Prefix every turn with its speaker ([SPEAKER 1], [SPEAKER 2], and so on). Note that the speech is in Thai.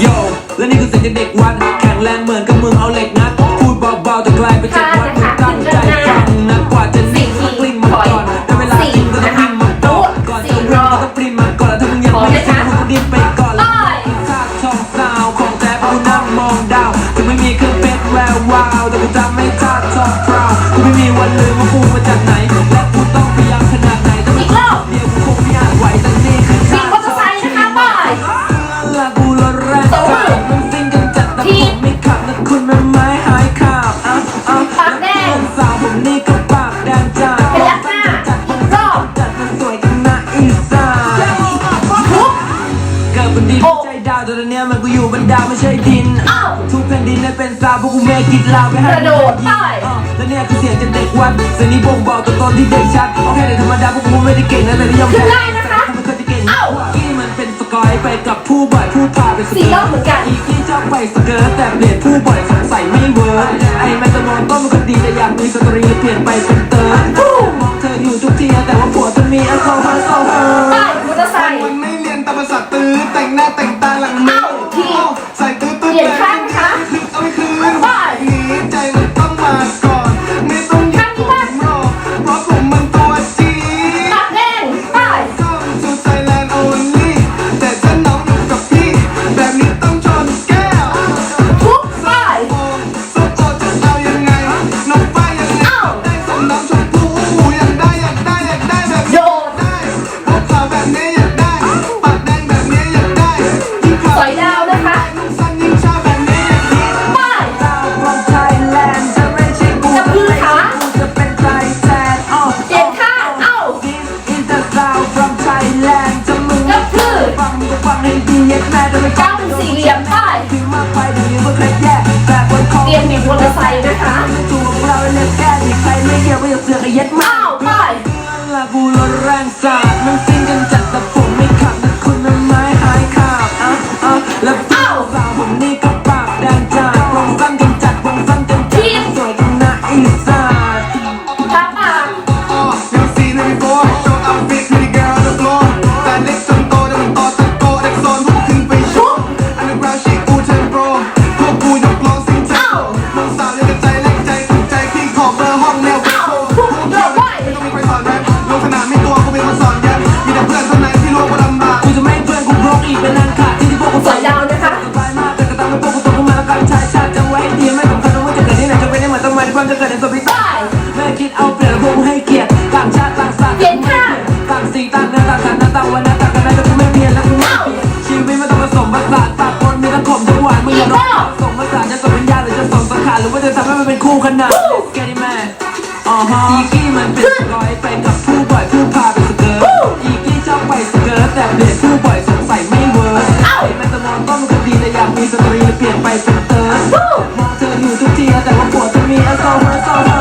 [SPEAKER 1] โยและนี่คือเสียงจากเด็กวัดแข็งแรงเหมือนกับมึงเอาเหล็กงัดพูดเบาๆแต่กลายเป็นเจ็ดวัดมึงตั้งใจฟังนะกว่าจะนิ่งต้องกลิ้งมาก่อนได้เวลาจริงก็ต้องวิ่งมาก่อนก่อนจะวิ่งก็ต้องปริ้นมาก่อนแล้วถ้ามึงยังไม่ได้มึงก็ดิ้นไปก่อนแล้วซากทองซาวของแท้กูนั่งมองดาวถึงไม่มีเครื่องเพชรแวววาวแต่กูจำไม่ซากทองพราวกูไม่มีวันลืมว่ากูมาจากไหน นี้ยมันกูอ
[SPEAKER 2] ยู่บ
[SPEAKER 1] นดาวไม่ใช่ดิน
[SPEAKER 2] อ้าว
[SPEAKER 1] ทุกแผ่นดินนั้นเป็นสาวพวกกูเมกิดลาวไปให้
[SPEAKER 2] กระโดดไป
[SPEAKER 1] อะและเนี่ยคือเสียงจากเด็กวัดเสียงนี้บ่งบอกตัวตนที่เด็กชัดโอเคแต่ธรรมดาพวกกูไม่ได้เก่งนะแต่นิยม
[SPEAKER 2] ขึ้นได้นะคะ
[SPEAKER 1] มันเคยจะเก่ง
[SPEAKER 2] เอ้า
[SPEAKER 1] กี้มันเป็นสกอยไปกับผู้บ่อยผู้พาไปส
[SPEAKER 2] สี่
[SPEAKER 1] เกิ
[SPEAKER 2] รอ
[SPEAKER 1] ร์
[SPEAKER 2] บ
[SPEAKER 1] ต
[SPEAKER 2] เหมือนกัน
[SPEAKER 1] อีกี้ชอบไปสเกิร์ตแต่เปลี่ยนผู้บ่อยสงสัยไม่เวิร์กไอ้แมนจะมองต้นมันก็ดีแต่อยากมีสตรีเปลี่ยนไปเป็น หลังมือเอ้าทีใส่ตื้อตื้อเปลี่ยนข้างนะคะเอา
[SPEAKER 2] ตั้งเป็นสี่เหลี่
[SPEAKER 3] ยมได้เรียนหนีมอเตอร์ไซค์นะคะอ้าวไปบู
[SPEAKER 2] รณแร
[SPEAKER 3] งสา
[SPEAKER 2] ดมันซิงกันจัดแต่
[SPEAKER 3] ผมไม่ขับ
[SPEAKER 2] แต่
[SPEAKER 3] คุณน้นไม้หายขาดอ้าวอ้าวแล้วอ้าผมนี่ ตี
[SPEAKER 2] ตั้นื้อตางกัน
[SPEAKER 3] หน้าตาวันหน้าต่างกันนะแต่ไม่เปลี่ยนและ
[SPEAKER 2] กูไม่
[SPEAKER 3] เปลี่ยนชีวิตไม่
[SPEAKER 2] ต้อ
[SPEAKER 3] งผสมผสานปากคนมีทั้งขมทั้งห
[SPEAKER 2] วา
[SPEAKER 3] นมึงอย่าลบสมผสานจะสมเป็ญญาติหรือจะสมสังขาร
[SPEAKER 2] หรือว่าจะทำ
[SPEAKER 3] ให้มันเป็นคู่ขนา
[SPEAKER 1] ดแกนี่แม่อ๋อ
[SPEAKER 2] ฮะอี
[SPEAKER 1] กี้มันเป็นสกอย
[SPEAKER 2] ไปกับผู้บ่อ
[SPEAKER 1] ยผู้พาไปสเกิ
[SPEAKER 2] ร์ตอี
[SPEAKER 1] กี้ชอบไปส
[SPEAKER 2] เกิร์ตแต่เด็กผู้บ่อย
[SPEAKER 1] สงสัยไม่เวิร์กเแม่ตำนอ
[SPEAKER 2] นต้องกันดีแต่อยากมีส
[SPEAKER 1] ตรีเปลี่ยนไปเป็เติร์ดมองเธออยู่ทุกทีแต่ว่าปวดจะมี
[SPEAKER 2] อโซ
[SPEAKER 1] เฮอร์โซเฮอร์